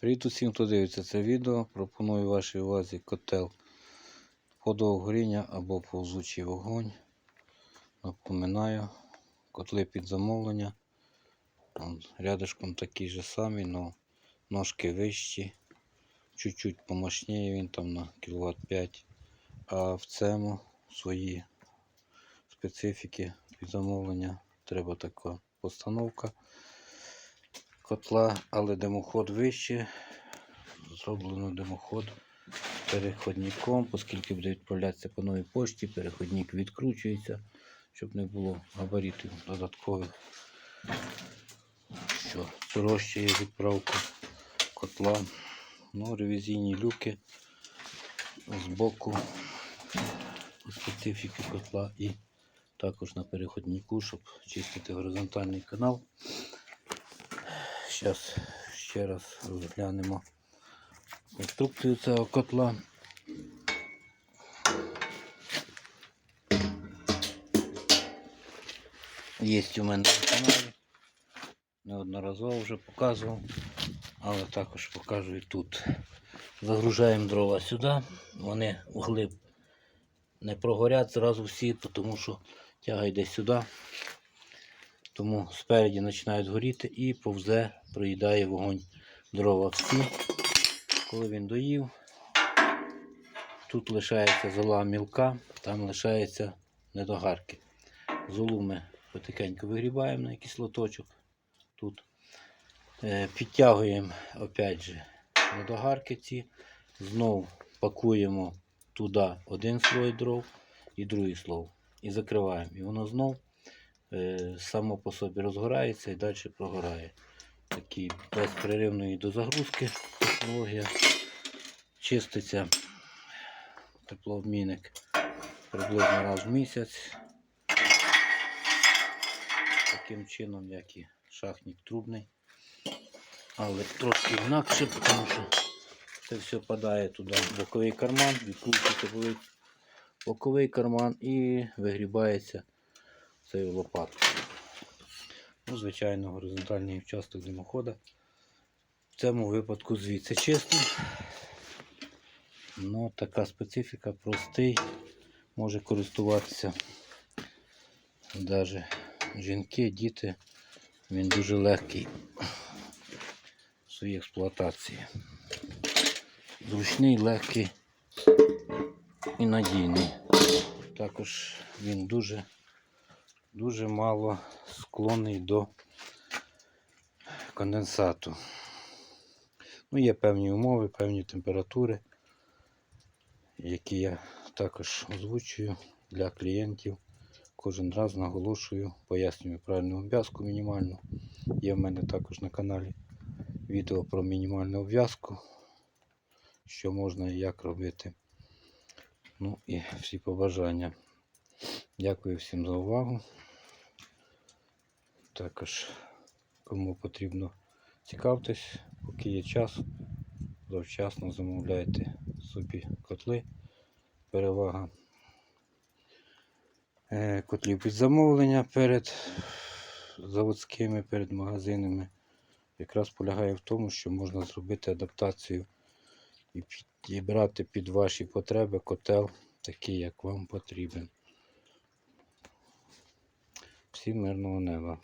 Привіт усім, хто дивиться це відео. Пропоную вашій увазі котел подовгоріння або повзучий вогонь. Напоминаю, котли під замовлення. Он, рядышком такі ж самі, але ножки вищі. Чуть-чуть помощніє він там на кВт 5. А в цьому свої специфіки під замовлення. Треба така постановка котла, але димоход вище. Зроблено димоход переходником, оскільки буде відправлятися по новій пошті, переходник відкручується, щоб не було габаритів додаткових, що спрощує відправку котла. Ну, ревізійні люки з боку специфіки котла і також на переходнику, щоб чистити горизонтальний канал. Зараз ще раз розглянемо конструкцію цього котла. Є у мене на каналі. Неодноразово вже показував, але також покажу і тут. Загружаємо дрова сюди, вони вглиб не прогорять зразу всі, тому що тяга йде сюди. Тому спереді починають горіти і повзе, проїдає вогонь дрова всі. Коли він доїв, тут лишається зола мілка, там лишається недогарки. Золу ми потихеньку вигрібаємо на кислоточок. Тут е, підтягуємо опять же недогарки ці, знов пакуємо туди один слой дров і другий слой. І закриваємо. І воно знов е, само по собі розгорається і далі прогорає. Такі безперервної дозагрузки технологія. Чиститься теплообмінник приблизно раз в місяць. Таким чином, як і шахнік трубний. Але трошки інакше, тому що це все падає туди в боковий карман, відкручується боковий карман і вигрібається цією лопаткою. Ну, звичайно, горизонтальний участок димохода. В цьому випадку звідси чистий. Ну, така специфіка, простий, може користуватися навіть жінки, діти. Він дуже легкий в своїй експлуатації. Зручний, легкий і надійний. Також він дуже дуже мало склонний до конденсату. Ну, є певні умови, певні температури, які я також озвучую для клієнтів. Кожен раз наголошую, пояснюю правильну обв'язку мінімальну. Є в мене також на каналі відео про мінімальну обв'язку, що можна і як робити. Ну і всі побажання. Дякую всім за увагу. Також, кому потрібно цікавтесь, поки є час, завчасно замовляйте собі котли. Перевага е, котлів під замовлення перед заводськими, перед магазинами. Якраз полягає в тому, що можна зробити адаптацію і підібрати під ваші потреби котел, такий, як вам потрібен. Всім мирного неба.